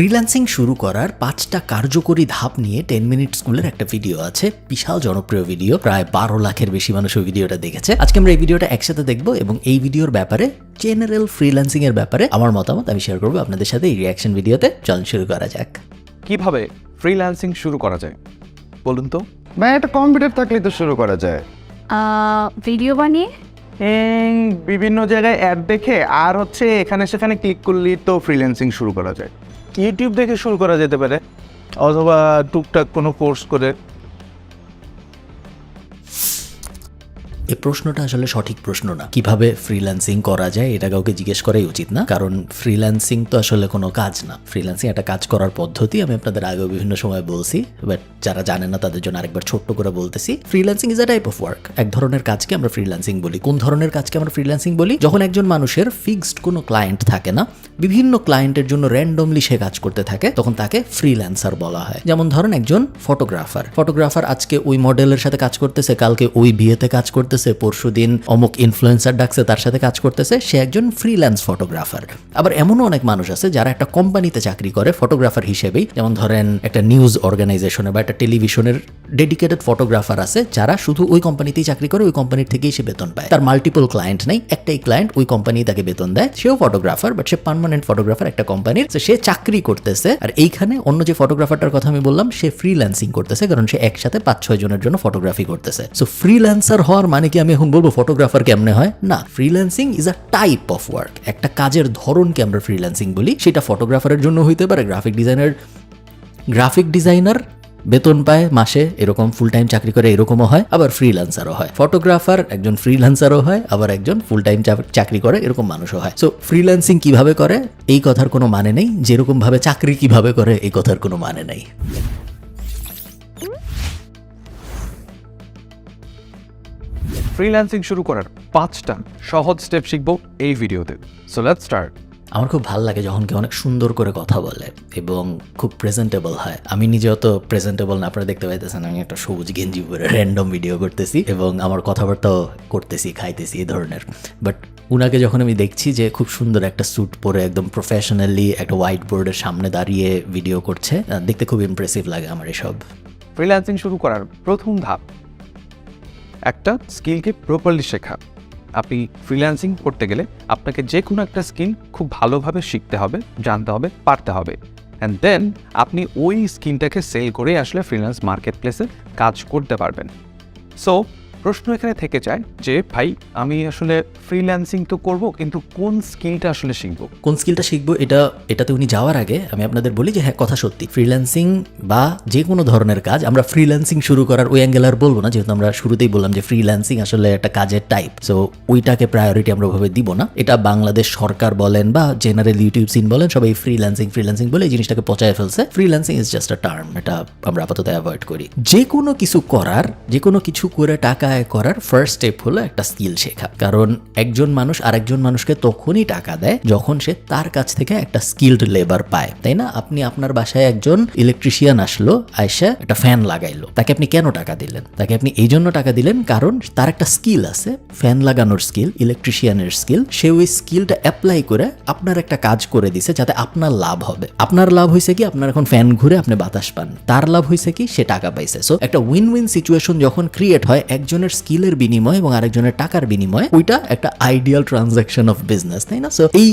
Freelancing শুরু করার পাঁচটা কার্যকরী ধাপ নিয়ে টেন মিনিট স্কুলের একটা ভিডিও আছে। বিশাল জনপ্রিয় ভিডিও প্রায় বারো লাখের বেশি মানুষ ওই ভিডিওটা দেখেছে। আজকে আমরা এই ভিডিওটা একসাথে দেখব এবং এই ভিডিওর ব্যাপারে জেনারেল ফ্রিল্যান্সিং এর ব্যাপারে আমার মতামত আমি শেয়ার করব আপনাদের সাথে এই রিয়াকশন ভিডিওতে। চল শুরু করা যাক। কীভাবে ফ্রিল্যান্সিং শুরু করা যায়? বলুন তো। ভাই একটা কম্পিউটার থাকলেই তো শুরু করা যায়। ভিডিও বানিয়ে? বিভিন্ন জায়গায় অ্যাড দেখে আর হচ্ছে এখানে সেখানে ক্লিক করলেই তো ফ্রিল্যান্সিং শুরু করা যায়। ইউটিউব দেখে শুরু করা যেতে পারে অথবা টুকটাক কোনো কোর্স করে। এই প্রশ্নটা আসলে সঠিক প্রশ্ন না। কীভাবে ফ্রিল্যান্সিং করা যায় এটা কাউকে জিজ্ঞেস করাই উচিত না। কারণ ফ্রিল্যান্সিং তো আসলে কোনো কাজ না। ফ্রিল্যান্সিং একটা কাজ করার পদ্ধতি আমি আপনাদের আগেও বিভিন্ন সময় বলছি বাট যারা জানে না তাদের জন্য আরেকবার ছোট্ট করে বলতেছি। Freelancing is a type of work এক ধরনের কাজকে আমরা ফ্রিল্যান্সিং বলি। কোন ধরনের কাজকে আমরা ফ্রিল্যান্সিং বলি? যখন একজন মানুষের ফিক্সড কোনো ক্লায়েন্ট থাকে না, বিভিন্ন ক্লায়েন্টের জন্য র্যান্ডমলি সে কাজ করতে থাকে, তখন তাকে ফ্রিল্যান্সার বলা হয়। যেমন ধরেন একজন ফটোগ্রাফার ফটোগ্রাফার আজকে ওই মডেলের সাথে কাজ করতেছে, কালকে ওই বিয়েতে কাজ করতেছে পরশু দিন অমুক ইনফ্লুয়েন্সার ডাকছে, তার সাথে কাজ করতেছে, সে একজন ফ্রিল্যান্স ফটোগ্রাফার আবার এমনও অনেক মানুষ আছে যারা একটা কোম্পানিতে চাকরি করে ফটোগ্রাফার হিসেবেই। যেমন ধরেন একটা নিউজ অর্গানাইজেশনে বা একটা টেলিভিশনের ডেডিকেটেড ফটোগ্রাফার আছে, যারা শুধু ওই কোম্পানিতেই চাকরি করে, ওই কোম্পানির থেকেই সে বেতন পায়। তার মাল্টিপল ক্লায়েন্ট নেই, একটাই ক্লায়েন্ট ওই কোম্পানি তাকে বেতন দেয়। সেও ফটোগ্রাফার বাট সে পার্মানেন্ট ফটোগ্রাফার একটা কোম্পানির সে চাকরি করতেছে, আর এইখানে অন্য যে ফটোগ্রাফারটার কথা আমি বললাম, সে ফ্রিল্যান্সিং করতেছে, কারণ সে একসাথে পাঁচ ছয় জনের জন্য ফটোগ্রাফি করতেছে। সো ফ্রিল্যান্সার হওয়ার মানে কি আমি এখন বলব ফটোগ্রাফার কেমনে হয়? না freelancing is a type of work একটা কাজের ধরনকে আমরা ফ্রিল্যান্সিং বলি। সেটা ফটোগ্রাফারের জন্য হইতে পারে গ্রাফিক ডিজাইনার গ্রাফিক ডিজাইনার বেতন পায় মাসে, এরকম ফুল টাইম চাকরি করে এরকমও হয়, আবার ফ্রিল্যান্সারও হয়। ফটোগ্রাফার একজন ফ্রিল্যান্সারও হয়, আবার একজন ফুল টাইম চাকরি করে, এরকম মানুষও হয়। সো ফ্রিল্যান্সিং কীভাবে করে? এই কথার কোনো মানে নেই। যেরকম ভাবে চাকরি কীভাবে করে, এই কথার কোনো মানে নেই। ফ্রিল্যান্সিং শুরু করার পাঁচটা সহজ স্টেপ শিখব এই ভিডিওতে সো লেটস স্টার্ট আমার খুব ভালো লাগে যখন কেউ অনেক সুন্দর করে কথা বলে এবং খুব প্রেজেন্টেবল হয়। আমি নিজে অত প্রেজেন্টেবল না আপনারা দেখতে পাইতেছেন আমি একটা সবুজ গেঞ্জি পরে র্যান্ডম ভিডিও করতেছি এবং আমার কথাবার্তাও করতেছি খাইতেছি এই ধরনের। বাট উনাকে যখন আমি দেখছি যে খুব সুন্দর একটা স্যুট পরে একদম প্রফেশনালি একটা হোয়াইট বোর্ডের সামনে দাঁড়িয়ে ভিডিও করছে দেখতে খুব ইমপ্রেসিভ লাগে আমার এসব। ফ্রিল্যান্সিং শুরু করার প্রথম ধাপ একটা স্কিলকে প্রপারলি শেখা। আপনি ফ্রিল্যান্সিং করতে গেলে আপনাকে যে কোনো একটা স্কিল খুব ভালোভাবে শিখতে হবে, জানতে হবে, পারতে হবে। অ্যান্ড দেন আপনি ওই স্কিলটাকে সেল করে আসলে ফ্রিল্যান্স মার্কেট প্লেসে কাজ করতে পারবেন। সো প্রশ্ন এখানে থেকে যায় যে, ভাই, আমি আসলে ফ্রিল্যান্সিং তো করব, কিন্তু কোন স্কিলটা আসলে শিখব? কোন স্কিলটা শিখব এটা, এটাতে উনি যাওয়ার আগে আমি আপনাদের বলি যে হ্যাঁ কথা সত্যি। ফ্রিল্যান্সিং বা যে কোনো ধরনের কাজ, আমরা ফ্রিল্যান্সিং শুরু করার ওই অ্যাঙ্গেল আর বলব না, যেহেতু আমরা শুরুতেই বললাম যে ফ্রিল্যান্সিং আসলে একটা কাজের টাইপ সো ওইটাকে প্রায়োরিটি আমরা ওভাবে দিব না। এটা বাংলাদেশ সরকার বলেন বা জেনারেল ইউটিউব সিন বলেন, সবাই ফ্রিল্যান্সিং ফ্রিল্যান্সিং বলে এই জিনিসটাকে পচায় ফেলছে। Freelancing is just a term এটা আমরা আপাতত অ্যাভয়েড করি। যে কোনো কিছু করার, যে কোনো কিছু করে টাকা আয় করার ফার্স্ট স্টেপ হলো একটা স্কিল শেখা। কারণ একজন মানুষ আরেকজন মানুষকে তখনই টাকা দেয় যখন সে তার কাছ থেকে একটা স্কিল্ড লেবার পায়। তাই না? আপনি আপনার বাসায় একজন ইলেকট্রিশিয়ান আসলো আয়সা একটা ফ্যান লাগাইলো। তাকে আপনি কেন টাকা দিলেন? তাকে আপনি এই জন্য টাকা দিলেন কারণ তার একটা স্কিল আছে ফ্যান লাগানোর স্কিল ইলেকট্রিশিয়ানের স্কিল সে ওই স্কিলটা অ্যাপ্লাই করে আপনার একটা কাজ করে দিছে যাতে আপনার লাভ হবে। আপনার লাভ হয়েছে কি? আপনার এখন ফ্যান ঘুরে আপনি বাতাস পান। তার লাভ হয়েছে কি? সে টাকা পাইছে। সো একটা উইন উইন সিচুয়েশন যখন ক্রিয়েট হয় একজনের স্কিলের বিনিময়ে এবং আরেকজনের টাকার বিনিময়ে, ওইটা একটা আইডিয়াল ট্রানজাকশন অফ বিজনেস তাই না? সো এই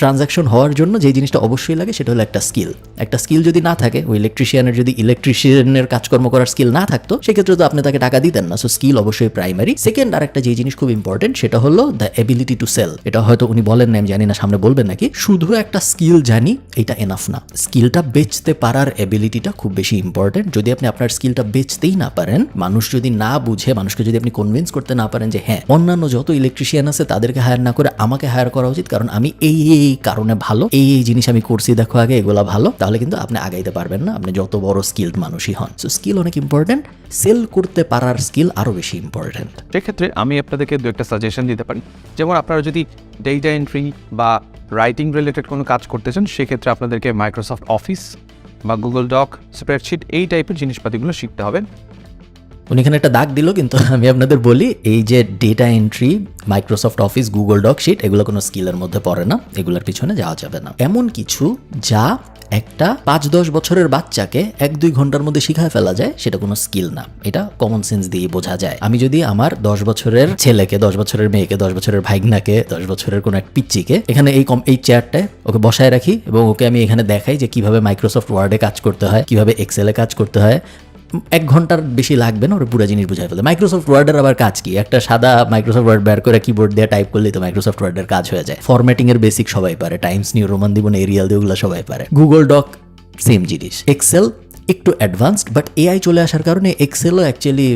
ট্রানজাকশন হওয়ার জন্য যে জিনিসটা অবশ্যই লাগে সেটা হলো একটা স্কিল একটা স্কিল যদি না থাকে, ওই ইলেকট্রিশিয়ানের যদি ইলেকট্রিশিয়ানের কাজকর্ম করার স্কিল না থাকতো, সেক্ষেত্রে তো আপনি তাকে টাকা দিতেন না। সো স্কিল অবশ্যই প্রাইমারি সেকেন্ড আর একটা যে জিনিস খুব ইম্পর্টেন্ট সেটা হলো দ্য এবিলিটি টু সেল এটা হয়তো উনি বলেন না আমি জানি না, সামনে বলবেন নাকি। শুধু একটা স্কিল জানি, এটা এনাফ না। স্কিলটা বেচতে পারার এবিলিটিটা খুব বেশি ইম্পর্টেন্ট যদি আপনি আপনার স্কিলটা বেচতেই না পারেন, মানুষ যদি না বুঝে, মানুষকে যদি আপনি কনভিন্স করতে না পারেন যে হ্যাঁ অন্যান্য যত ইলেকট্রিশিয়ান আছে তাদেরকে হায়ার না করে আমাকে হায়ার করা উচিত, কারণ আমি এই এই কারণে ভালো, এই এই জিনিস আমি করছি, দেখো আগে এগুলা ভালো, তাহলে কিন্তু আপনি আগাইতে পারবেন না, আপনি যত বড় স্কিলড মানুষই হন। সো স্কিল অনেক ইম্পর্টেন্ট সেল করতে পারার স্কিল আরও বেশি ইম্পর্টেন্ট সেক্ষেত্রে আমি আপনাদেরকে দু একটা সাজেশন দিতে পারি। যেমন আপনারা যদি ডেটা এন্ট্রি বা রাইটিং রিলেটেড কোনো কাজ করতে চান, সেক্ষেত্রে আপনাদেরকে মাইক্রোসফট অফিস বা গুগল ডক স্প্রেডশিট এই টাইপের জিনিসপাতিগুলো শিখতে হবে। উনি এখানে একটা দাগ দিল, কিন্তু আমি আপনাদের বলি, এই যে data entry Microsoft office Google doc sheet এগুলো কোনো স্কিলের মধ্যে পড়ে না, এগুলোর পিছনে যাওয়া যাবে না। এমন কিছু যা একটা পাঁচ দশ বছরের বাচ্চাকে এক দুই ঘণ্টার মধ্যে শিখায় ফেলা যায়, সেটা কোনো স্কিল না। এটা কমন সেন্স দিয়ে বোঝা যায়। আমি যদি আমার দশ বছরের ছেলেকে, দশ বছরের মেয়েকে, দশ বছরের ভাইগনাকে, দশ বছরের কোনো এক পিচ্চিকে, এখানে এই কম এই চেয়ারটায় ওকে বসায় রাখি এবং ওকে আমি এখানে দেখাই যে কীভাবে মাইক্রোসফট ওয়ার্ডে কাজ করতে হয়, কীভাবে এক্সেলে কাজ করতে হয় এক ঘণ্টার বেশি লাগবে না, ওরা পুরো জিনিস বুঝাই ফেলে মাইক্রোসফট ওয়ার্ডের আবার কাজ কি? একটা সাদা মাইক্রোসফট ওয়ার্ড বের করে কিবোর্ড দিয়ে টাইপ করলেই তো মাইক্রোসফট ওয়ার্ডের কাজ হয়ে যায়। ফরম্যাটিং এর বেসিক সবাই পারে টাইমস নিউ রোমান দিবন এরিয়াল দিয়ে ওগুলো সবাই পারে। গুগল ডক সেম জিনিস। এক্সেল একটু অ্যাডভান্সড বাট এআই চলে আসার কারণে এক্সেলও অ্যাকচুয়ালি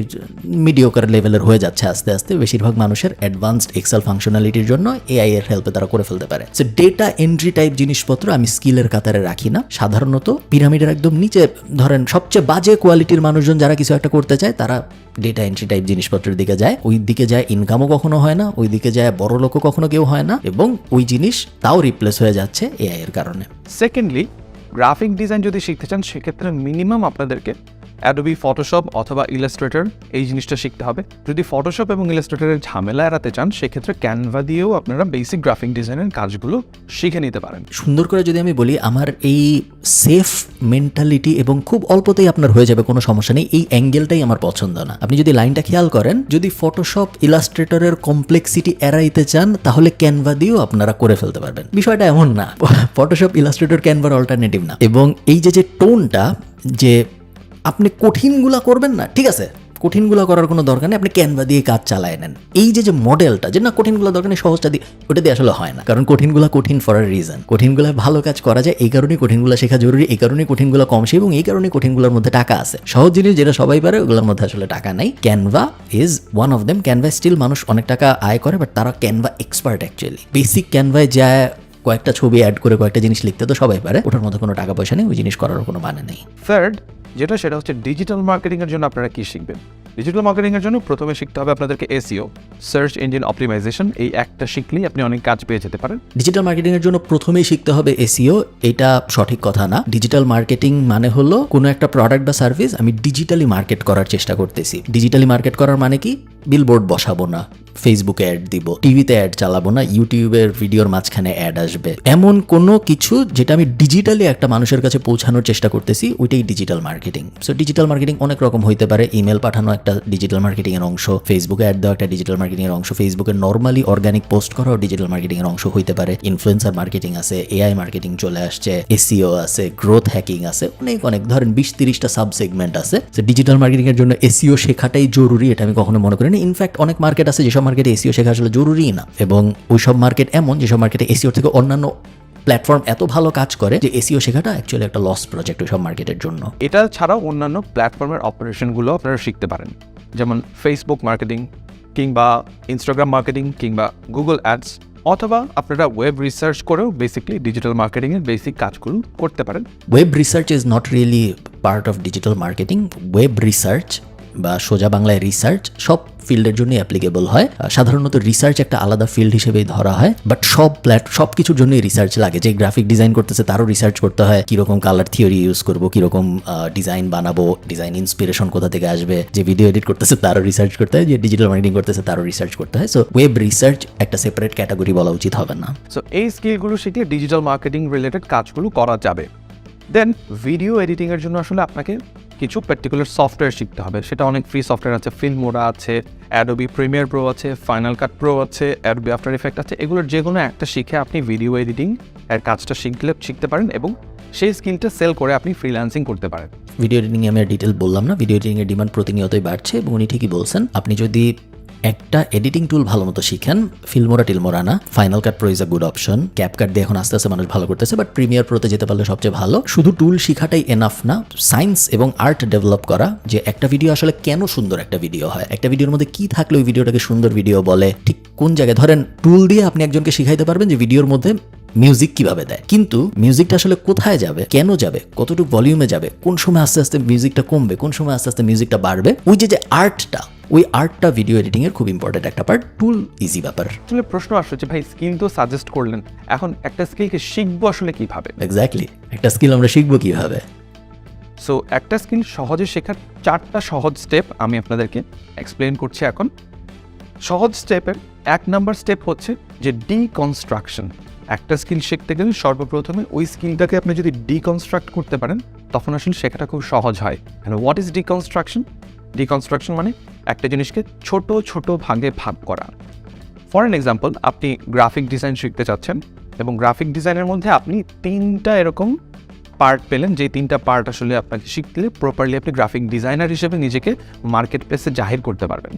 মিডিওকার লেভেলের হয়ে যাচ্ছে আস্তে আস্তে। বেশিরভাগ মানুষের অ্যাডভান্সড এক্সেল ফাংশনালিটির জন্য এআই এর হেল্পে তারা করে ফেলতে পারে। সো ডেটা এন্ট্রি টাইপ জিনিসপত্র আমি স্কিলের কাতারে রাখি না। সাধারণত পিরামিডের একদম নিচে, ধরেন সবচেয়ে বাজে কোয়ালিটির মানুষজন যারা কিছু একটা করতে চায়, তারা ডেটা এন্ট্রি টাইপ জিনিসপত্রের দিকে যায়। ওই দিকে যায় ইনকামও কখনো হয় না, ওই দিকে যায় বড় লোকও কখনো কেউ হয় না, এবং ওই জিনিস তাও রিপ্লেস হয়ে যাচ্ছে এআই এর কারণে। সেকেন্ডলি গ্রাফিক ডিজাইন যদি শিখতে চান সেক্ষেত্রে মিনিমাম আপনাদেরকে অ্যাডোবি ফটোশপ অথবা ইলাস্ট্রেটর এই জিনিসটা শিখতে হবে। যদি ফটোশপ এবং ইলাস্ট্রেটরের ঝামেলা এড়াতে চান, সেক্ষেত্রে ক্যানভা দিয়েও আপনারা বেসিক গ্রাফিক ডিজাইনের কাজগুলো শিখে নিতে পারেন। সুন্দর করে যদি আমি বলি, আমার এই সেফ মেন্টালিটি এবং খুব অল্পতেই আপনার হয়ে যাবে, কোনো সমস্যা নেই, এই অ্যাঙ্গেলটাই আমার পছন্দ না। আপনি যদি লাইনটা খেয়াল করেন, যদি ফটোশপ ইলাস্ট্রেটরের কমপ্লেক্সিটি এড়াইতে চান, তাহলে ক্যানভা দিয়েও আপনারা করে ফেলতে পারবেন। বিষয়টা এমন না ফটোশপ ইলাস্ট্রেটর ক্যানভার অল্টারনেটিভ না। এবং এই যে যে টোনটা যে আপনি কঠিনগুলা করবেন না, ঠিক আছে? কঠিনগুলো করার কোনো দরকার নেই, আপনি ক্যানভা দিয়ে কাজ চালায় নেন। এই যে যে মডেলটা যে না, কঠিনগুলো দরকার নেই, সহজটা দিয়ে, ওটা দিয়ে আসলে হয় না। কারণ কঠিনগুলো কঠিন ফর রিজন কঠিনগুলো ভালো কাজ করা যায়, এই কারণেই কঠিনগুলো শেখা জরুরি, এই কারণেই কঠিনগুলো কম সে, এবং এই কারণেই কঠিনগুলোর মধ্যে টাকা আছে। সহজ জিনিস যেটা সবাই পারে, ওগুলোর মধ্যে আসলে টাকা নাই। Canva is one of them Canva still মানুষ অনেক টাকা আয় করে বাট তারা ক্যানভা এক্সপার্ট অ্যাকচুয়ালি বেসিক ক্যানভায় যায়, কয়েকটা ছবি অ্যাড করে, কয়েকটা জিনিস লিখতে তো সবাই পারে। ওটার মধ্যে কোনো টাকা পয়সা নেই, ওই জিনিস করার কোনো মানে নেই। থার্ড যেটা সেটা হচ্ছে ডিজিটাল মার্কেটিংয়ের জন্য আপনারা কি শিখবেন? ডিজিটাল মার্কেটিংয়ের জন্য প্রথমে শিখতে হবে আপনাদেরকে এসিও সার্চ ইঞ্জিন অপটিমাইজেশন এই একটা শিখলেই আপনি অনেক কাজ পেয়ে যেতে পারেন। ডিজিটাল মার্কেটিংয়ের জন্য প্রথমেই শিখতে হবে এসিও এটা সঠিক কথা না। ডিজিটাল মার্কেটিং মানে হলো কোনো একটা প্রোডাক্ট বা সার্ভিস আমি ডিজিটালি মার্কেট করার চেষ্টা করতেছি। ডিজিটালি মার্কেট করার মানে কি? বিলবোর্ড বসাবো না। ফেসবুকে অ্যাড দিব। টিভিতে অ্যাড চালাবো না ইউটিউবের ভিডিওর মাঝখানে অ্যাড আসবে। এমন কোনো কিছু যেটা আমি ডিজিটালি একটা মানুষের কাছে পৌঁছানোর চেষ্টা করতেছি, ওইটাই digital marketing so digital marketing অনেক রকম হইতে পারে। ইমেল পাঠানো একটা ডিজিটাল মার্কেটিং এর অংশ ফেসবুকে অ্যাড দেওয়া একটা ডিজিটাল মার্কেটিং এর অংশ ফেসবুকে নর্মালি অর্গানিক পোস্ট করাও ডিজিটাল মার্কেটিং এর অংশ হইতে পারে। ইনফ্লুয়েন্সার মার্কেটিং আছে এআই মার্কেটিং চলে আসছে এসিও আছে গ্রোথ হ্যাকিং আছে, অনেক অনেক। ধরেন বিশ তিরিশটা সাব সেগমেন্ট আছে। ডিজিটাল মার্কেটিং এর জন্য এসিও শেখাটাই জরুরি, এটা আমি কখনো মনে করি না ইনফ্যাক্ট অনেক মার্কেট আছে যেসব মার্কেটে এসিও শেখা আসলে জরুরি না। এবং ওইসব মার্কেট এমন যেসব মার্কেটে এসিওর থেকে অন্যান্য প্ল্যাটফর্ম এত ভালো কাজ করে যে এসিও শেখাটা অ্যাকচুয়ালি একটা লস প্রজেক্ট ওইসব মার্কেটের জন্য। এটা ছাড়াও অন্যান্য প্ল্যাটফর্মের অপারেশনগুলো আপনারা শিখতে পারেন। যেমন ফেসবুক মার্কেটিং কিংবা ইনস্টাগ্রাম মার্কেটিং কিংবা গুগল অ্যাডস অথবা আপনারা ওয়েব রিসার্চ করেও বেসিকলি ডিজিটাল মার্কেটিংয়ের বেসিক কাজগুলো করতে পারেন। Web research is not really part of digital marketing web research বা সোজা বাংলায় রিসার্চ সব ফিল্ডের জন্য অ্যাপ্লিকেবল হয়। সাধারণত রিসার্চ একটা আলাদা ফিল্ড হিসেবেই ধরা হয় বাট সব প্ল্যাট সব কিছুর জন্যই রিসার্চ লাগে। যে গ্রাফিক ডিজাইন করতেছে, তারও রিসার্চ করতে হয়, কীরকম কালার থিওরি ইউজ করব, কীরকম ডিজাইন বানাবো ডিজাইন ইন্সপিরেশন কোথা থেকে আসবে, যে ভিডিও এডিট করতেছে, তারও রিসার্চ করতে হয়, যে ডিজিটাল মার্কেটিং করতেছে, তারও রিসার্চ করতে হয়। সো ওয়েব রিসার্চ একটা সেপারেট ক্যাটাগরি বলা উচিত হবে না। সো এই স্কিলগুলো শিখলে ডিজিটাল মার্কেটিং রিলেটেড কাজগুলো করা যাবে। দেন ভিডিও এডিটিংয়ের জন্য আসলে আপনাকে কিছু পার্টিকুলার সফটওয়্যার শিখতে হবে। সেটা অনেক ফ্রি সফটওয়্যার আছে ফিল্মোরা আছে অ্যাডোবি প্রিমিয়ার প্রো আছে ফাইনাল কাট প্রো আছে অ্যাডোবি আফটার ইফেক্ট আছে। এগুলোর যে কোনো একটা শিখে আপনি ভিডিও এডিটিং এর কাজটা শিখলে, শিখতে পারেন এবং সেই স্কিলটা সেল করে আপনি ফ্রিল্যান্সিং করতে পারেন। ভিডিও এডিটিং আমি ডিটেল বললাম না। ভিডিও এডিটিং এর ডিমান্ড প্রতিনিয়তই বাড়ছে এবং উনি ঠিকই বলছেন। আপনি যদি একটা এডিটিং টুল ভালো মতো শিখেন। ফিল্মোরা টিলমোরা না Final Cut Pro is a good option CapCut দিয়ে এখন আস্তে আস্তে মানুষ ভালো করতেছে বাট প্রিমিয়ার প্রোতে যেতে পারলে সবচেয়ে ভালো। শুধু টুল শিখাটাই এনাফ না সায়েন্স এবং আর্ট ডেভেলপ করা, যে একটা ভিডিও আসলে কেন সুন্দর একটা ভিডিও হয়। একটা ভিডিওর মধ্যে কি থাকলে ওই ভিডিওটাকে সুন্দর ভিডিও বলে, ঠিক কোন জায়গায়? ধরেন টুল দিয়ে আপনি একজনকে শিখাইতে পারবেন যে ভিডিওর মধ্যে মিউজিক কীভাবে দেয়। কিন্তু মিউজিকটা আসলে কোথায় যাবে, কেন যাবে, কতটুকু ভলিউমে যাবে, কোন সময় আস্তে আস্তে মিউজিকটা কমবে, কোন সময় আস্তে আস্তে মিউজিকটা বাড়বে? ওই যে যে আর্টটা ওই আর্টটা ভিডিও এডিটিং এর খুব ইম্পর্টেন্ট একটা পার্ট টুল ইজি ব্যাপার। আসলে প্রশ্ন আসছে যে ভাই স্কিল তো সাজেস্ট করলেন এখন একটা স্কিলকে শিখব আসলে কীভাবে? এক্স্যাক্টলি একটা স্কিল আমরা শিখব কীভাবে? সো একটা স্কিল সহজে শেখার চারটা সহজ স্টেপ আমি আপনাদেরকে এক্সপ্লেন করছি এখন। সহজ স্টেপের এক নাম্বার স্টেপ হচ্ছে যে ডিকনস্ট্রাকশন একটা স্কিল শিখতে গেলে সর্বপ্রথমে ওই স্কিলটাকে আপনি যদি ডিকনস্ট্রাক্ট করতে পারেন তখন আসলে শেখাটা খুব সহজ হয়। Hello what is deconstruction deconstruction মানে একটা জিনিসকে ছোট ছোট ভাগে ভাগ করা। ফর অ্যান এক্সাম্পল আপনি গ্রাফিক ডিজাইন শিখতে চাচ্ছেন এবং গ্রাফিক ডিজাইনের মধ্যে আপনি তিনটা এরকম পার্ট পেলেন যে তিনটা পার্ট আসলে আপনাকে শিখলে প্রপারলি আপনি গ্রাফিক ডিজাইনার হিসেবে নিজেকে মার্কেট প্লেসে জাহির করতে পারবেন।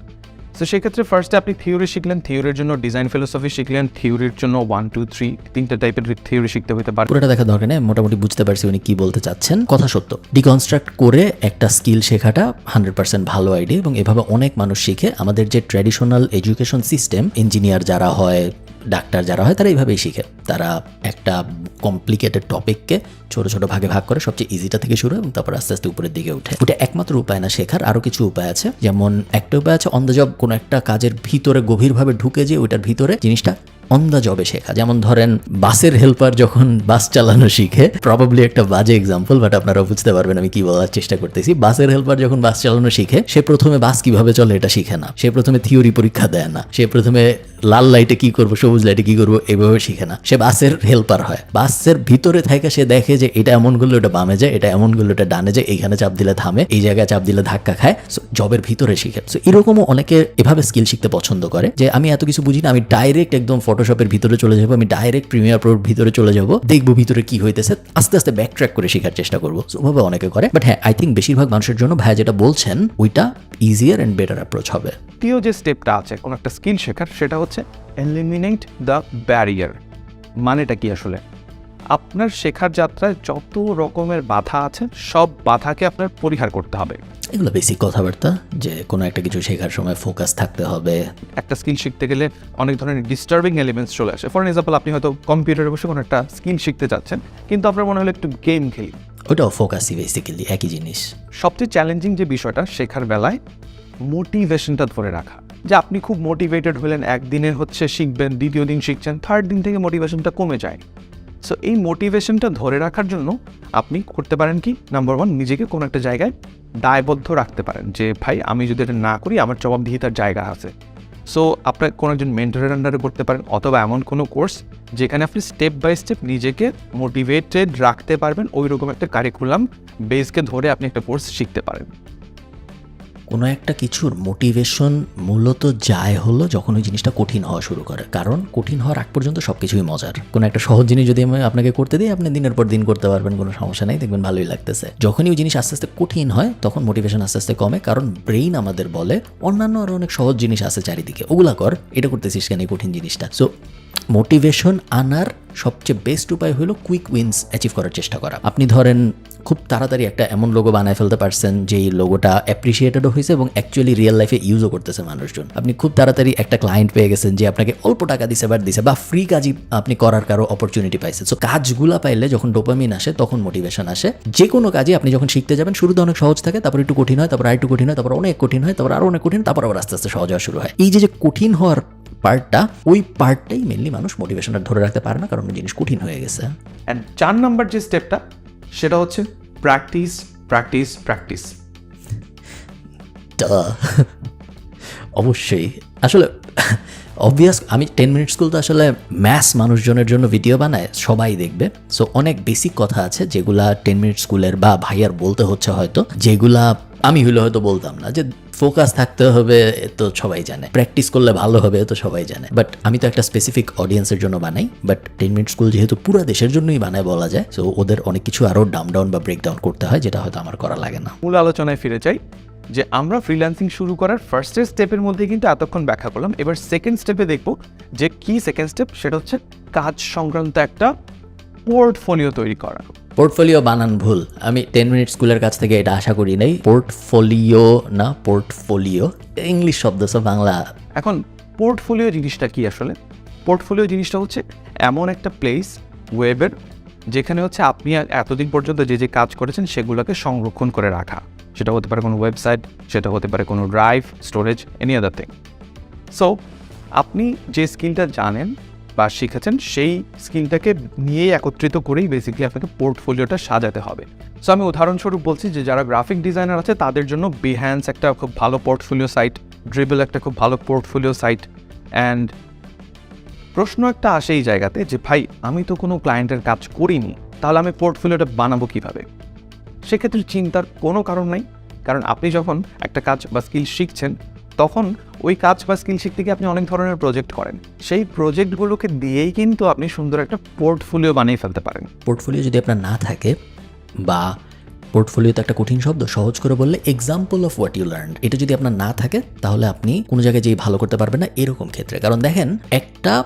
তো সেক্ষেত্রে ফার্স্টে আপনি থিওরি শিখলেন থিওরির জন্য ডিজাইন ফিলোসফি শিখলেন থিওরির জন্য ওয়ান টু থ্রি তিনটা টাইপের থিওরি শিখতে হতে পারে। পুরোটা দেখা দরকার নেই, মোটামুটি বুঝতে পারছি উনি কি বলতে চাচ্ছেন। কথা সত্য ডিকনস্ট্রাক্ট করে একটা স্কিল শেখাটা হান্ড্রেড পার্সেন্ট ভালো আইডিয়া এবং এভাবে অনেক মানুষ শিখে আমাদের যে ট্র্যাডিশনাল এডুকেশন সিস্টেম ইঞ্জিনিয়ার যারা হয় ডাক্তার যারা হয়, তারা এইভাবেই শিখে। তারা একটা কমপ্লিকেটেড টপিককে ছোট ছোট ভাগে ভাগ করে সবচেয়ে ইজিটা থেকে শুরু এবং তারপর আস্তে আস্তে উপরের দিকে উঠে। ওটা একমাত্র উপায় না শেখার আরও কিছু উপায় আছে। যেমন একটা উপায় আছে অন দ্য জব কোনো একটা কাজের ভিতরে গভীরভাবে ঢুকে যে ওইটার ভিতরে জিনিসটা অন দ্য জবে শেখা। যেমন ধরেন, বাসের হেল্পার যখন বাস চালানো শিখে প্রবাবলি একটা বাজে এক্সাম্পল বাট আপনারা বুঝতে পারবেন আমি কি বলার চেষ্টা করতেছি। বাসের হেল্পার যখন বাস চালানো শিখে, সে প্রথমে বাস কীভাবে চলে এটা শিখে না। সে প্রথমে থিওরি পরীক্ষা দেয় না। সে প্রথমে লাল লাইটে কি করব, সবুজ লাইটে কি করব, এভাবে শিখে না। সে বাসের হেল্পার হয়। বাসের ভিতরে থেকে সে দেখে যে এটা এমন করলে ওটা বামে যায়, এটা এমন করলে ওটা ডানে যায়, এইখানে চাপ দিলে থামে, এই জায়গায় চাপ দিলে ধাক্কা খায়। জবের ভিতরে শিখে। সো এরকমও অনেকে এভাবে স্কিল শিখতে পছন্দ করে যে আমি এত কিছু বুঝি না, আমি ডাইরেক্ট একদম ফটোশপের ভিতরে চলে যাব, আমি ডাইরেক্ট প্রিমিয়ার প্রোর ভিতরে চলে যাব, দেখব ভিতরে কি হইতেছে, আস্তে আস্তে ব্যাক ট্র্যাক করে শেখার চেষ্টা করব। ওভাবে অনেকে করে। বাট হ্যাঁ আই থিঙ্ক বেশিরভাগ মানুষের জন্য ভাইয়া যেটা বলছেন, ওইটা ইজিয়ার অ্যান্ড বেটার অ্যাপ্রোচ হবে। তৃতীয় যে স্টেপটা আছে, কোনো একটা স্কিল শেখার, সেটা হচ্ছে এলিমিনেট দ্য ব্যারিয়ার মানেটা কি আসলে? আপনার শেখার যাত্রায় যত রকমের বাধা আছে সব বাধাকে আপনার পরিহার করতে হবে। এগুলো বেসিক কথাবার্তা যে কোনো একটা কিছু শেখার সময় ফোকাস থাকতে হবে। একটা স্কিল শিখতে গেলে অনেক ধরনের ডিস্টার্বিং এলিমেন্টস চলে আসে। ফর এক্সাম্পল আপনি হয়তো কম্পিউটারে বসে কোনো একটা স্কিল শিখতে চাচ্ছেন কিন্তু আপনার মনে হলো একটু গেম খেলি। ওইটাও ফোকাসই বেসিক্যালি একই জিনিস। সবচেয়ে চ্যালেঞ্জিং যে বিষয়টা শেখার বেলায় মোটিভেশনটা ধরে রাখা। যে আপনি খুব মোটিভেটেড হলেন, একদিনের হচ্ছে শিখবেন, দ্বিতীয় দিন শিখছেন থার্ড দিন থেকে মোটিভেশনটা কমে যায়। সো এই মোটিভেশনটা ধরে রাখার জন্য আপনি করতে পারেন কি? নাম্বার ওয়ান নিজেকে কোনো একটা জায়গায় দায়বদ্ধ রাখতে পারেন যে, ভাই, আমি যদি এটা না করি, আমার জবাবদিহিতার জায়গা আছে। সো আপনার কোনো একজন মেন্টরের আন্ডারে করতে পারেন, অথবা এমন কোনো কোর্স যেখানে আপনি স্টেপ বাই স্টেপ নিজেকে মোটিভেটেড রাখতে পারবেন ওই রকম একটা কারিকুলাম বেসকে ধরে আপনি একটা কোর্স শিখতে পারেন। কোনো একটা কিছুর মোটিভেশন মূলত যায় হলো যখন ওই জিনিসটা কঠিন হওয়া শুরু করে। কারণ কঠিন হওয়ার আগ পর্যন্ত সব কিছুই মজার। কোনো একটা সহজ জিনিস যদি আমি আপনাকে করতে দিই, আপনি দিনের পর দিন করতে পারবেন, কোনো সমস্যা নেই, দেখবেন ভালোই লাগতেছে। যখনই ওই জিনিস আস্তে আস্তে কঠিন হয়, তখন মোটিভেশন আস্তে আস্তে কমে। কারণ ব্রেইন আমাদের বলে, অন্যান্য আরও অনেক সহজ জিনিস আছে চারিদিকে। ওগুলা কর, এটা করতেছিস কেন এই কঠিন জিনিসটা? সো মোটিভেশন আনার সবচেয়ে বেস্ট উপায় হলো কুইক উইন্স অ্যাচিভ করার চেষ্টা করা। আপনি ধরেন, খুব তাড়াতাড়ি একটা এমন লোগো বানায় ফেলতে পারছেন, যেই লোগোটা অ্যাপ্রিসিয়েটেডও হয়েছে এবং অ্যাকচুয়ালি রিয়েল লাইফে ইউজও করতেছে মানুষজন। আপনি খুব তাড়াতাড়ি একটা ক্লায়েন্ট পেয়ে গেছেন যে আপনাকে অল্প টাকা দিছে বাট দিছে বা ফ্রি কাজই আপনি করার কারও অপরচুনিটি পাইছে। সো কাজগুলা পাইলে যখন ডোপামিন আসে, তখন মোটিভেশন আসে। যে কোনো কাজে আপনি যখন শিখতে যাবেন, শুরুতে অনেক সহজ থাকে, তারপর একটু কঠিন হয়, তারপর আর একটু কঠিন হয়, তারপর অনেক কঠিন হয়, তারপর আরও অনেক কঠিন, তারপর আবার আস্তে আস্তে সহজ হওয়া শুরু হয়। এই যে কঠিন হওয়ার পার্টটা ওই পার্টটাই মেনলি মানুষ মোটিভেশনটা ধরে রাখতে পারে না কারণ জিনিস কঠিন হয়ে গেছে। অ্যান্ড চার নাম্বার যে স্টেপটা সেটা হচ্ছে প্র্যাকটিস প্র্যাকটিস প্র্যাকটিস. অবশ্যই। আসলে অবভিয়াস আমি টেন মিনিট স্কুল তো আসলে ম্যাথ মানুষজনের জন্য ভিডিও বানায় সবাই দেখবে। সো অনেক বেসিক কথা আছে যেগুলা টেন মিনিট স্কুলের বা ভাইয়ার বলতে হচ্ছে হয়তো যেগুলা আমি হইলে হয়তো বলতাম না যে ফোকাস থাকতে হবে তো সবাই জানে। প্র্যাকটিস করলে ভালো হবে তো সবাই জানে। বাট আমি তো একটা স্পেসিফিক অডিয়েন্সের জন্য বানাই, বাট টেন মিনিট স্কুল যেহেতু পুরো দেশের জন্যই বানায় বলা যায় সো ওদের অনেক কিছু আরও ডাউন ডাউন বা ব্রেকডাউন করতে হয়, যেটা হয়তো আমার করা লাগে না। মূল আলোচনায় ফিরে যাই, যে আমরা ফ্রিল্যান্সিং শুরু করার ফার্স্টের স্টেপের মধ্যে কিন্তু এতক্ষণ ব্যাখ্যা করলাম। এবার সেকেন্ড স্টেপে দেখব যে কি সেকেন্ড স্টেপ সেটা হচ্ছে কাজ সংক্রান্ত একটা পোর্টফোলিও তৈরি করা। পোর্টফোলিও বানান ভুল। আমি টেন মিনিট স্কুলের কাছ থেকে এটা আশা করি নাই। পোর্টফোলিও না পোর্টফোলিও ইংলিশ শব্দ সব বাংলা। এখন পোর্টফোলিও জিনিসটা কি আসলে? পোর্টফোলিও জিনিসটা হচ্ছে এমন একটা প্লেস ওয়েবের যেখানে হচ্ছে আপনি এতদিন পর্যন্ত যে যে কাজ করেছেন সেগুলোকে সংরক্ষণ করে রাখা। সেটা হতে পারে কোনো ওয়েবসাইট সেটা হতে পারে কোনো drive storage any other thing so আপনি যে স্কিলটা জানেন বা শিখেছেন, সেই স্কিলটাকে নিয়েই একত্রিত করেই বেসিক্যালি আপনাকে পোর্টফোলিওটা সাজাতে হবে। সো আমি উদাহরণস্বরূপ বলছি যে, যারা গ্রাফিক ডিজাইনার আছে, তাদের জন্য বিহ্যান্স একটা খুব ভালো পোর্টফোলিও সাইট ড্রিবল একটা খুব ভালো পোর্টফোলিও সাইট অ্যান্ড প্রশ্ন একটা আসে এই জায়গাতে যে, ভাই, আমি তো কোনো ক্লায়েন্টের কাজ করিনি, তাহলে আমি পোর্টফোলিওটা বানাবো কীভাবে? সেক্ষেত্রে চিন্তার কোনো কারণ নাই, কারণ আপনি যখন একটা কাজ বা স্কিল শিখছেন তখন ওই কাজ বা স্কিল শিখতে আপনি অনেক ধরনের প্রজেক্ট করেন। সেই প্রজেক্টগুলোকে দিয়েই কিন্তু আপনি সুন্দর একটা পোর্টফোলিও বানিয়ে ফেলতে পারেন। পোর্টফোলিও যদি আপনার না থাকে বা পোর্টফোলিও তো একটা কঠিন শব্দ, সহজ করে বললে example of what you learn এটা যদি আপনার না থাকে, তাহলে আপনি কোনো জায়গায় যেয়ে ভালো করতে পারবেন না এরকম ক্ষেত্রে। কারণ দেখেন, একটা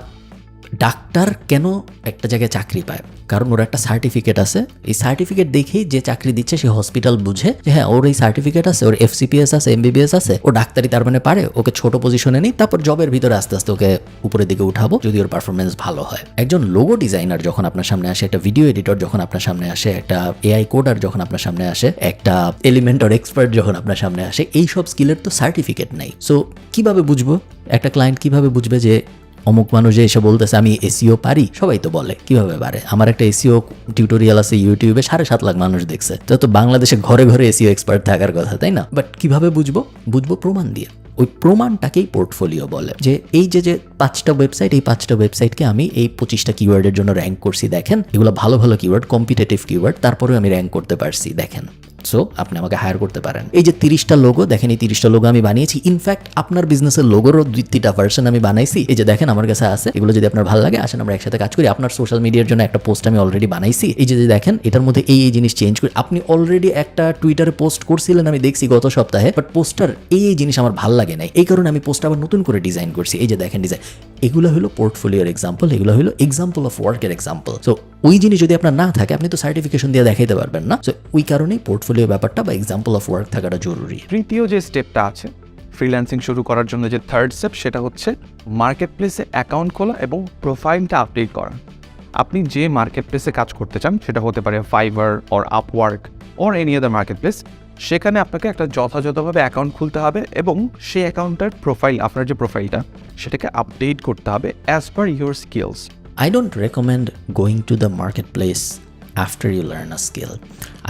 ডাক্তার কেন একটা জায়গায় চাকরি পায়? কারণ ওর একটা সার্টিফিকেট আছে। এই সার্টিফিকেট দেখেই যে চাকরি দিচ্ছে, সে হসপিটাল বুঝে যে হ্যাঁ ওর এই সার্টিফিকেট আছে, ওর এফসিপিএস আছে এমবিবিএস আছে, ও ডাক্তারি তার মানে পারে, ওকে ছোট পজিশনে নিই, তারপর জবের ভিতরে আস্তে আস্তে ওকে উপরের দিকে উঠাবো, যদি ওর পারফরমেন্স ভালো হয়। একজন লোগো ডিজাইনার যখন আপনার সামনে আসে, একটা ভিডিও এডিটর যখন আপনার সামনে আসে, একটা এআই কোডার যখন আপনার সামনে আসে, একটা এলিমেন্ট এলিমেন্টর এক্সপার্ট যখন আপনার সামনে আসে এই সব স্কিলের তো সার্টিফিকেট নেই। সো কীভাবে বুঝব? একটা ক্লায়েন্ট কীভাবে বুঝবে যে অমুক মানুষ এসে বলতেছে, আমি এসিও পারি? সবাই তো বলে। কীভাবে পারে? আমার একটা এসিও টিউটোরিয়াল আছে ইউটিউবে সাড়ে সাত লাখ মানুষ দেখছে। তো বাংলাদেশে ঘরে ঘরে এসিও এক্সপার্ট থাকার কথা, তাই না? বাট কীভাবে বুঝব? বুঝব প্রমাণ দিয়ে। ওই প্রমাণটাকেই পোর্টফোলিও বলে যে, এই যে যে পাঁচটা ওয়েবসাইট এই পাঁচটা ওয়েবসাইটকে আমি এই পঁচিশটা কিওয়ার্ডের জন্য র্যাঙ্ক করছি, দেখেন। এগুলো ভালো ভালো কিওয়ার্ড কম্পিটেটিভ কিওয়ার্ড তারপরেও আমি র্যাঙ্ক করতে পারছি, দেখেন। সো আপনি আমাকে হায়ার করতে পারেন। এই যে তিরিশটা লোগো দেখেন এই তিরিশটা লোগো আমি বানিয়েছি। ইনফ্যাক্ট আপনার বিজনেসের লোগোরও দুই তিনটা ভার্সন আমি বানাইছি। এই যে দেখেন আমার কাছে আছে। এগুলো যদি আপনার ভালো লাগে, আসেন আমরা একসাথে কাজ করি। আপনার সোশ্যাল মিডিয়ার জন্য একটা পোস্ট আমি অলরেডি বানাইছি। এই যে দেখেন, এটার মধ্যে এই এই জিনিস চেঞ্জ করি আপনি অলরেডি একটা টুইটারে পোস্ট করছিলেন, আমি দেখছি গত সপ্তাহে বাট পোস্টার এই এই জিনিস আমার ভালো লাগে নাই। এই কারণে আমি পোস্ট আবার নতুন করে ডিজাইন করছি। এই যে দেখেন ডিজাইন এগুলো হলো পোর্টফোলিওর এক্সাম্পল এগুলো হলো এক্সাম্পল অফ ওয়ার্কের এক্সাম্পল সো ওই জিনিস যদি আপনার না থাকে, আপনি তো সার্টিফিকেশন দিয়ে দেখাইতে পারবেন না। সো ওই কারণেই পোর্টফোলিও ব্যাপারটা বা এক্সাম্পল অফ ওয়ার্ক থাকাটা জরুরি। তৃতীয় যে স্টেপটা আছে ফ্রিল্যান্সিং শুরু করার জন্য যে থার্ড স্টেপ সেটা হচ্ছে মার্কেট প্লেসে অ্যাকাউন্ট খোলা এবং প্রোফাইলটা আপডেট করা। আপনি যে মার্কেট প্লেসে কাজ করতে চান, সেটা হতে পারে Fiverr or Upwork or any other marketplace সেখানে আপনাকে একটা যথাযথভাবে অ্যাকাউন্ট খুলতে হবে এবং সেই অ্যাকাউন্টটার প্রোফাইল আপনার যে প্রোফাইলটা সেটাকে আপডেট করতে হবে as per your skills I don't recommend going to the marketplace আফটার you learn a skill.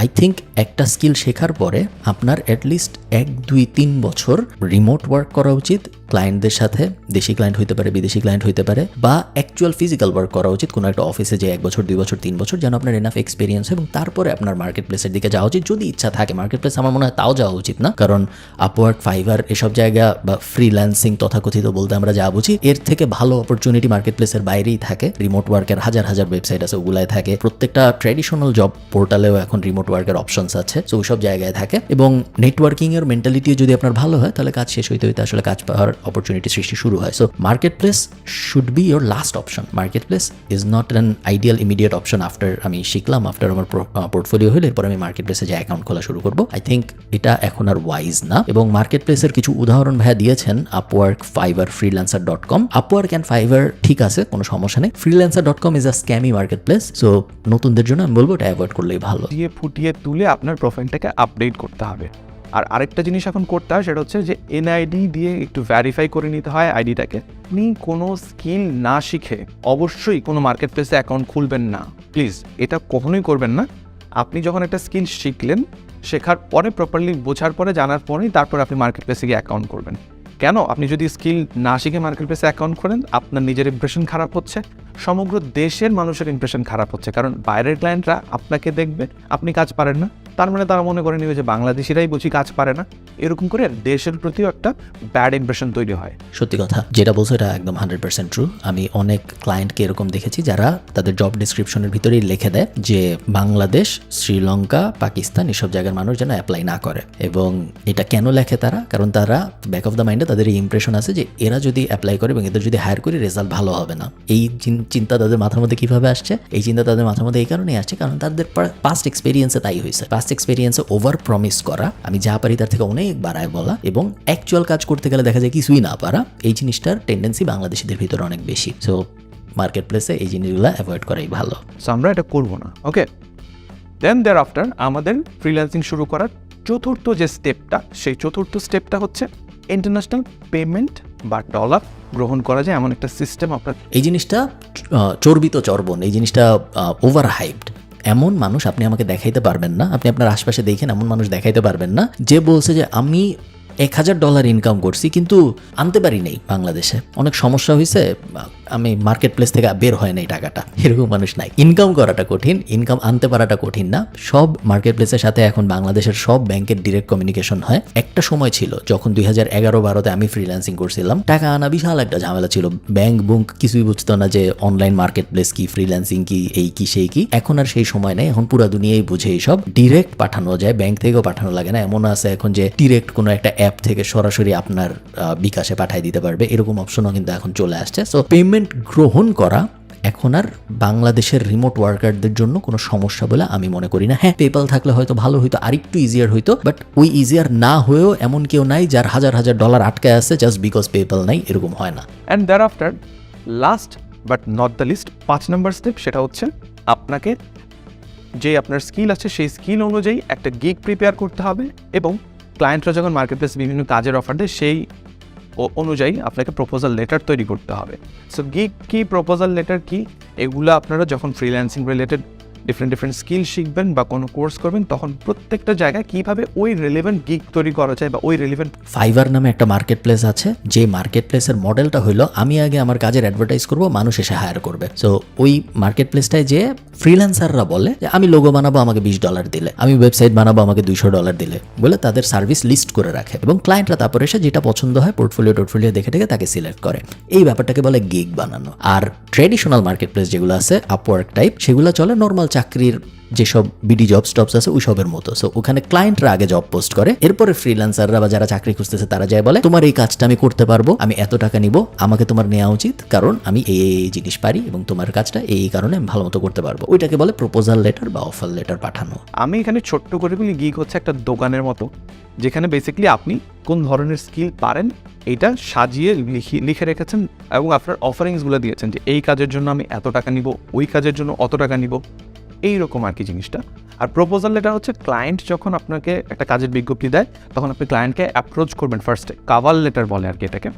I think একটা স্কিল শেখার পরে আপনার অ্যাটলিস্ট এক, দুই, তিন বছর রিমোট ওয়ার্ক করা উচিত ক্লায়েন্টদের সাথে, দেশি ক্লায়েন্ট হইতে পারে, বিদেশি ক্লায়েন্ট হইতে পারে, বা অ্যাকচুয়াল ফিজিক্যাল ওয়ার্ক করা উচিত, কোনো একটা অফিসে যে এক বছর, দুই বছর, তিন বছর, যেন আপনার এনাফ এক্সপিরিয়েন্স এবং তারপরে আপনার মার্কেট প্লেসের দিকে যাওয়া উচিত, যদি ইচ্ছা থাকে। মার্কেট প্লেস আমার মনে হয় তাও যাওয়া উচিত না, কারণ আপওয়ার্ক ফাইবার এসব জায়গা বা ফ্রিল্যান্সিং তথাকথিত বলতে আমরা যা বুঝি, এর থেকে ভালো অপরচুনিটি মার্কেট প্লেসের বাইরেই থাকে। রিমোট ওয়ার্কের হাজার হাজার ওয়েবসাইট আছে, ওগুলায় থাকে। প্রত্যেকটা ট্র্যাডিশনাল জব পোর্টালেও এখন রিমোট ওয়ার্কের অপশনস আছে সো ওইসব জায়গায় থাকে। এবং নেটওয়ার্কিং এর মেন্টালিটিও যদি আপনার ভালো হয়, তাহলে কাজ শেষ হইতে হইতে আসলে কাজ পাওয়ার অপরচুনিটি সৃষ্টি শুরু হয়। So marketplace should be your last option marketplace is not an ideal immediate option after আমি শিখলাম আফটার আমার পোর্টফোলিও হলে এরপর আমি মার্কেট প্লেসে যে অ্যাকাউন্ট খোলা শুরু করব। আই থিঙ্ক এটা এখন আর ওয়াইজ না। এবং মার্কেট প্লেসের কিছু উদাহরণ ভাইয়া দিয়েছেন Upwork Fiverr freelancer dot com Upwork and Fiverr ঠিক আছে, কোনো সমস্যা নেই। Freelancer dot com is a scammy marketplace so নতুনদের জন্য আমি বলব এটা অ্যাভয়েড করলেই ভালো। ফুটিয়ে তুলে আপনার প্রোফাইলটাকে আপডেট করতে হবে। আর আরেকটা জিনিস এখন করতে হয়, সেটা হচ্ছে যে এনআইডি দিয়ে একটু ভ্যারিফাই করে নিতে হয় আইডিটাকে আপনি কোনো স্কিল না শিখে অবশ্যই কোনো মার্কেট প্লেসে অ্যাকাউন্ট খুলবেন না। প্লিজ এটা কখনোই করবেন না। আপনি যখন একটা স্কিল শিখলেন, শেখার পরে প্রপারলি বোঝার পরে, জানার পরেই তারপর আপনি মার্কেট প্লেসে গিয়ে অ্যাকাউন্ট করবেন। কেন? আপনি যদি স্কিল না শিখে মার্কেট প্লেসে অ্যাকাউন্ট করেন আপনার নিজের ইমপ্রেশন খারাপ হচ্ছে। সমগ্র দেশের মানুষের ইমপ্রেশন খারাপ হচ্ছে, কারণ বাইরের ক্লায়েন্টরা আপনাকে দেখবে, আপনি কাজ পারেন না। তার মানে তারা মনে করে নিবে যে বাংলাদেশিরাই বুঝি কাজ পারে না। এরকম করে দেশের প্রতিও একটা ব্যাড ইমপ্রেশন তৈরি হয়। সত্যি কথা, যেটা বলছো এটা একদম হান্ড্রেড পার্সেন্ট ট্রু আমি অনেক ক্লায়েন্টকে এরকম দেখেছি যারা তাদের জব ডিসক্রিপশনের ভিতরেই লিখে দেয় যে বাংলাদেশ, শ্রীলঙ্কা, পাকিস্তান এসব জায়গার মানুষ যেন অ্যাপ্লাই না করে। এবং এটা কেন লেখে তারা? কারণ তারা ব্যাক অফ দ্য মাইন্ডে তাদের এই ইমপ্রেশন আছে যে এরা যদি অ্যাপ্লাই করে এবং এদের যদি হায়ার করি রেজাল্ট ভালো হবে না। এই চিন্তা তাদের মাথার মধ্যে কীভাবে আসছে? এই চিন্তা তাদের মাথার মধ্যে এই কারণেই আসছে, কারণ তাদের পাস্ট এক্সপিরিয়েন্সে তাই হয়েছে। পাস্ট এক্সপিরিয়েন্সে ওভার প্রমিস করা। আমি যা পারি তার থেকে অনেক বাড়ায় বলা এবং অ্যাকচুয়াল কাজ করতে গেলে দেখা যায় কিছুই না পারা। এই জিনিসটার টেন্ডেন্সি বাংলাদেশিদের ভিতরে অনেক বেশি। সো মার্কেট প্লেসে এই জিনিসগুলো অ্যাভয়েড করাই ভালো। সো আমরা এটা করব না। ওকে দেন দেয়ার আফটার আমাদের ফ্রিল্যান্সিং শুরু করার চতুর্থ যে স্টেপটা সেই চতুর্থ স্টেপটা হচ্ছে ইন্টারন্যাশনাল পেমেন্ট বা ডলার গ্রহণ করা যায় এমন একটা সিস্টেম আপনার এই জিনিসটা চর্বিত চর্বণ এই জিনিসটা ওভার হাইপড এমন মানুষ আপনি আমাকে দেখাইতে পারবেন না, আপনি আপনার আশপাশে দেখেন এমন মানুষ দেখাইতে পারবেন না, যে বলছে যে আমি এক হাজার ডলার ইনকাম করছি, কিন্তু আনতে পারি নাই বাংলাদেশে। অনেক সমস্যা হয়েছে আমি মার্কেট প্লেস থেকে বের হয় নাই টাকাটা। এরকম মানুষ নাই। ইনকাম করাটা কঠিন ইনকাম আনতে পারাটা কঠিন না। সব মার্কেট প্লেসের সাথে এখন বাংলাদেশের সব ব্যাংকের ডিরেক্ট কমিউনিকেশন হয়। একটা সময় ছিল যখন দুই হাজার এগারো বারোতে আমি ফ্রিল্যান্সিং করছিলাম, টাকা আনা বিশাল একটা ঝামেলা ছিল। ব্যাংক, বুঙ্ক কিছুই বুঝতো না যে অনলাইন মার্কেট প্লেস কি ফ্রিল্যান্সিং কি, এই কি, সেই কি। এখন আর সেই সময় নেই, এখন পুরা দুনিয়াই বুঝে এইসব। ডিরেক্ট পাঠানো যায়, ব্যাংক থেকেও পাঠানো লাগে না। এমন আছে এখন যে ডিরেক্ট কোনো একটা অ্যাপ থেকে সরাসরি আপনার বিকাশে পাঠিয়ে দিতে পারবে। এরকম অপশনও কিন্তু এখন চলে আসছে। সো পেমেন্ট গ্রহণ করা এখন আর বাংলাদেশের রিমোট ওয়ার্কারদের জন্য কোনো সমস্যা বলে আমি মনে করি না। হ্যাঁ পেপাল থাকলে হয়তো ভালো হইতো আরেকটু ইজিয়ার হইতো বাট ওই ইজিয়ার না হয়েও এমন কেউ নাই যার হাজার হাজার ডলার আটকে আছে জাস্ট বিকজ পেপাল নাই, এরকম হয় না। And there after last but not the list পাঁচ নম্বর স্টেপ সেটা হচ্ছে আপনাকে যে আপনার স্কিল আছে, সেই স্কিল অনুযায়ী একটা গিগ প্রিপেয়ার করতে হবে এবং ক্লায়েন্টরা যখন মার্কেট প্লেসে বিভিন্ন কাজের অফার দেয়, সেই অনুযায়ী আপনাকে প্রপোজাল লেটার তৈরি করতে হবে। সো গিগ কি প্রপোজাল লেটার কি? এগুলো আপনারা যখন freelancing related different different skill শিখবেন বা কোনো কোর্স করবেন, তখন প্রত্যেকটা জায়গায় কীভাবে ওই রেলেভেন্ট গিগ তৈরি করা যায় বা ওই রেলেভেন্ট ফাইবার নামে একটা মার্কেট প্লেস আছে, যে মার্কেট প্লেসের মডেলটা হইল, আমি আগে আমার কাজের অ্যাডভার্টাইজ করব, মানুষ এসে হায়ার করবে। সো ওই মার্কেট প্লেসটায় যে ফ্রিল্যান্সাররা বলে যে, আমি লোগো বানাবো, আমাকে বিশ ডলার দিলে। আমি ওয়েবসাইট বানাবো, আমাকে দুইশো ডলার দিলে। বলে তাদের সার্ভিস লিস্ট করে রাখে। এবং ক্লায়েন্টরা তারপরে এসে যেটা পছন্দ হয় পোর্টফোলিও টোর্টফোলিও দেখে দেখে তাকে সিলেক্ট করে। এই ব্যাপারটাকে বলে গিগ বানানো। আর ট্রেডিশনাল মার্কেট প্লেস যেগুলো আছে আপওয়ার্ক টাইপ সেগুলো চলে নর্মাল চাকরির যেসব বিডি জব স্টপস আছে, ওইসবের মতো। সো ওখানে ক্লায়েন্টরা আগে জব পোস্ট করে, এরপরে ফ্রিল্যান্সাররা বা যারা চাকরি খুঁজতেছে, তারা যায় বলে, তোমার এই কাজটা আমি করতে পারব, আমি এত টাকা নিব, আমাকে তোমার নেওয়া উচিত, কারণ আমি এই এই জিনিস পারি এবং তোমার কাজটা এই কারণে আমি ভালো মতো করতে পারব। ওইটাকে বলে প্রপোজাল লেটার বা অফার লেটার পাঠানো। আমি এখানে ছোট্ট করে বলি গিগ হচ্ছে একটা দোকানের মতো, যেখানে বেসিক্যালি আপনি কোন ধরনের স্কিল পারেন এটা সাজিয়ে লিখে রেখেছেন এবং আপনার অফারিংসগুলো দিয়েছেন যে, এই কাজের জন্য আমি এত টাকা নিব, ওই কাজের জন্য অত টাকা নিব। এইরকম আর কি জিনিসটা। আর প্রপোজাল লেটার হচ্ছে ক্লায়েন্ট যখন আপনাকে একটা কাজের বিজ্ঞপ্তি দেয়, তখন আপনি ক্লায়েন্টকে অ্যাপ্রোচ করবেন ফার্স্টে কাভার লেটার বলে আর কি এটাকে।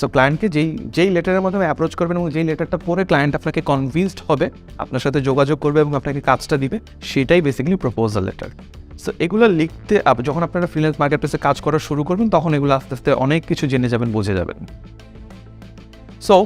সো ক্লায়েন্টকে যেই যেই লেটারের মাধ্যমে অ্যাপ্রোচ করবেন এবং যেই লেটারটা পরে ক্লায়েন্ট আপনাকে কনভিন্সড হবে, আপনার সাথে যোগাযোগ করবে এবং আপনাকে কাজটা দিবে, সেটাই বেসিক্যালি প্রপোজাল লেটার সো এগুলো লিখতে যখন আপনারা ফ্রিল্যান্স মার্কেট প্লেসে কাজ করা শুরু করবেন, তখন এগুলো আস্তে আস্তে অনেক কিছু জেনে যাবেন, বুঝে যাবেন। সো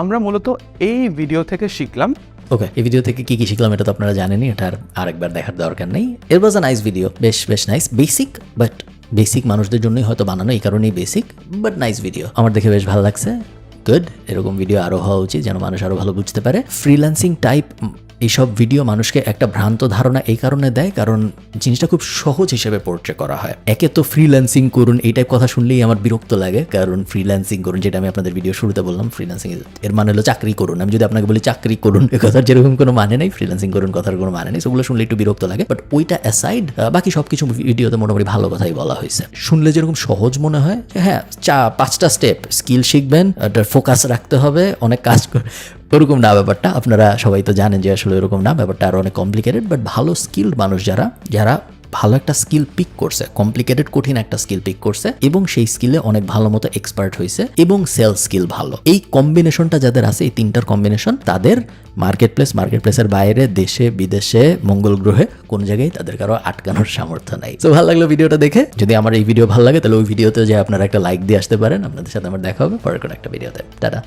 আমরা মূলত এই ভিডিও থেকে শিখলাম ওকে এই ভিডিও থেকে কি কি শিখলাম এটা তো আপনারা জানেনই, এটা আরেকবার দেখার দরকার নেই। এর ওয়াজ আ নাইস ভিডিও বেশ বেশ নাইস বেসিক বাট বেসিক মানুষদের জন্যই হয়তো বানানো এই কারণেই বেসিক বাট নাইস ভিডিও আমার দেখে বেশ ভালো লাগছে। গুড এরকম ভিডিও আরও হওয়া উচিত যেন মানুষ আরও ভালো বুঝতে পারে। ফ্রিল্যান্সিং টাইপ এইসব ভিডিও মানুষকে একটা ভ্রান্ত ধারণা এই কারণে দেয়, কারণ জিনিসটা খুব সহজ হিসেবে পোর্ট্রে করা হয়। একে তো ফ্রিল্যান্সিং করুন, এই টাইপ কথা শুনলেই আমার বিরক্ত লাগে, কারণ ফ্রিল্যান্সিং করুন, যেটা আমি আপনাদের ভিডিও শুরুতে বললাম ফ্রিল্যান্সিং এর মানে হলো চাকরি করুন। আমি যদি আপনাকে বলি চাকরি করুন, এ কথার যেরকম কোনো মানে নেই ফ্রিল্যান্সিং করুন কথার কোনো মানে নেই, সেগুলো শুনলে একটু বিরক্ত লাগে বাট ওইটা অ্যাসাইড বাকি সব কিছু ভিডিওতে মোটামুটি ভালো কথাই বলা হয়েছে। শুনলে যেরকম সহজ মনে হয় হ্যাঁ চা, পাঁচটা স্টেপ স্কিল শিখবেন ফোকাস রাখতে হবে, অনেক কাজ ওরকম না ব্যাপারটা। আপনারা সবাই তো জানেন যে আসলে এরকম না। ব্যাপারটা আরও অনেক কমপ্লিকেটেড বাট ভালো স্কিল্ড মানুষ যারা যারা ভালো একটা স্কিল পিক করছে কমপ্লিকেটেড কঠিন একটা স্কিল পিক করছে, এবং সেই স্কিলে অনেক ভালো মতো এক্সপার্ট হয়েছে এবং সেল স্কিল ভালো। এই কম্বিনেশনটা যাদের আছে, এই তিনটার কম্বিনেশন তাদের মার্কেট প্লেস মার্কেট প্লেসের বাইরে, দেশে, বিদেশে, মঙ্গল গ্রহে, কোন জায়গায় তাদের কারও আটকানোর সামর্থ্য নাই। তো ভালো লাগল ভিডিওটা দেখে। যদি আমার এই ভিডিও ভালো লাগে, তাহলে ওই ভিডিওতে যে আপনারা একটা লাইক দিয়ে আসতে পারেন, আপনাদের সাথে আমার দেখা হবে পরের কোনো একটা ভিডিওতে টাটা।